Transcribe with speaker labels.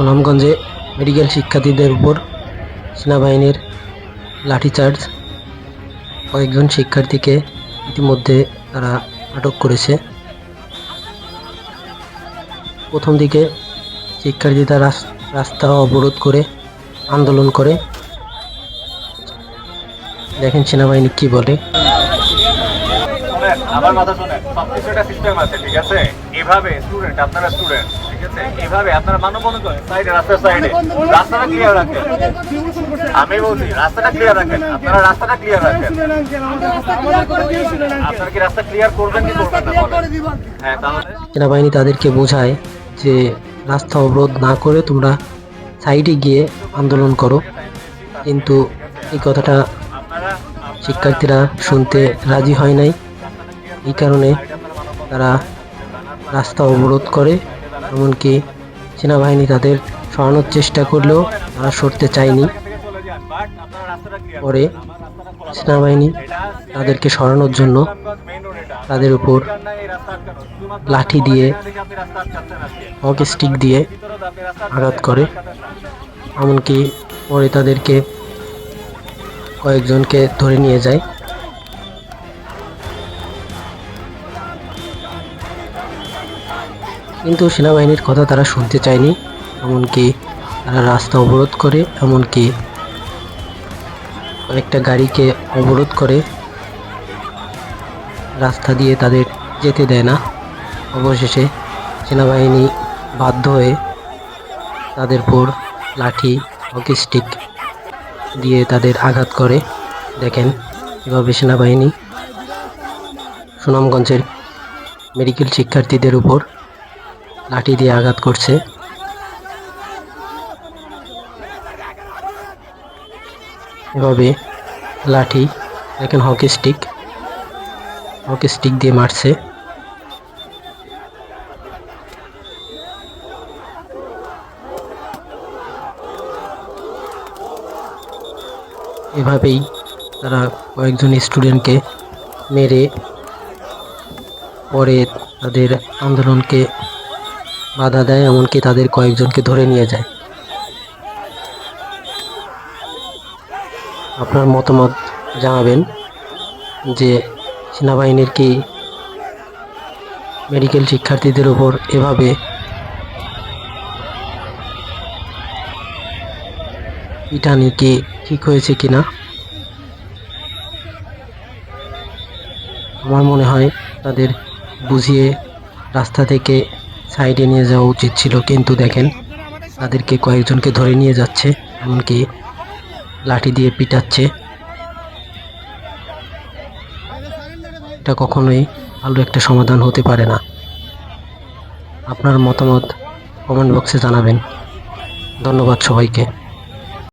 Speaker 1: সুনামগঞ্জে মেডিকেল শিক্ষার্থীদের উপর সেনাবাহিনীর লাঠিচার্জ। কয়েকজন শিক্ষার্থীকে ইতিমধ্যে তারা আটক করেছে। প্রথম দিকে শিক্ষার্থীরা রাস- রাস্তা অবরোধ করে আন্দোলন করে। দেখেন সেনাবাহিনী কি বলে।
Speaker 2: আমার কথা শুনেন সবকিছু একটা সিস্টেম আছে, ঠিক আছে? এভাবে স্টুডেন্ট আপনারা স্টুডেন্ট এভাবে আপনারা মানব মনে করেন? সাইডে রাস্তার সাইডে। রাস্তাটা ক্লিয়ার রাখেন। আমি বলছি রাস্তাটা ক্লিয়ার রাখেন। আপনারা রাস্তাটা ক্লিয়ার রাখেন। আপনারা কি রাস্তা ক্লিয়ার করবেন কি করবেন না হ্যাঁ তাহলে
Speaker 1: সেনাবাহিনী তাদেরকে বোঝায় যে রাস্তা অবরোধ না করে তোমরা সাইডে গিয়ে আন্দোলন করো। কিন্তু এই কথাটা শিক্ষার্থীরা শুনতে রাজি হয় নাই। এই কারণে তারা রাস্তা অবরোধ করে এমনকি সেনাবাহিনী তাদের সরানোর চেষ্টা করলেও তারা সরতে চায়নি। পরে সেনাবাহিনী তাদেরকে সরানোর জন্য তাদের উপর লাঠি দিয়ে হকি স্টিক দিয়ে আঘাত করে। এমনকি পরে তাদেরকে কয়েকজনকে ধরে নিয়ে যায়। কিন্তু সেনাবাহিনীর কথা তারা শুনতে চায়নি, এমনকি তারা রাস্তা অবরোধ করে, এমনকি কয়েকটা গাড়িকে অবরোধ করে। রাস্তা দিয়ে তাদের যেতে দেয় না। অবশেষে সেনাবাহিনী বাধ্য হয়ে তাদের উপর লাঠি, হকি স্টিক দিয়ে তাদের আঘাত করে। দেখেন এভাবে সেনাবাহিনী সুনামগঞ্জের মেডিকেল শিক্ষার্থীদের উপর লাঠি দিয়ে আঘাত করছে। এভাবে লাঠি, দেখেন হকি স্টিক হকি স্টিক দিয়ে মারছে। এভাবেই তারা কয়েকজন স্টুডেন্টকে মেরে পরে তাদের আন্দোলনকে বাধা দেয়, এমনকি তাদের কয়েকজনকে ধরে নিয়ে যায়। আপনার মতামত জানাবেন যে সেনাবাহিনীর কি মেডিকেল শিক্ষার্থীদের উপর এভাবে পিটানি কি ঠিক হয়েছে কিনা? আমার মনে হয় তাদের বুঝিয়ে রাস্তা থেকে সাইডে নিয়ে যাওয়া উচিত ছিল, কিন্তু দেখেন তাদেরকে কয়েকজনকে ধরে নিয়ে যাচ্ছে, এমনকি লাঠি দিয়ে পিটাচ্ছে। এটা কখনোই ভালো একটা সমাধান হতে পারে না। আপনার মতামত কমেন্ট বক্সে জানাবেন। ধন্যবাদ সবাইকে।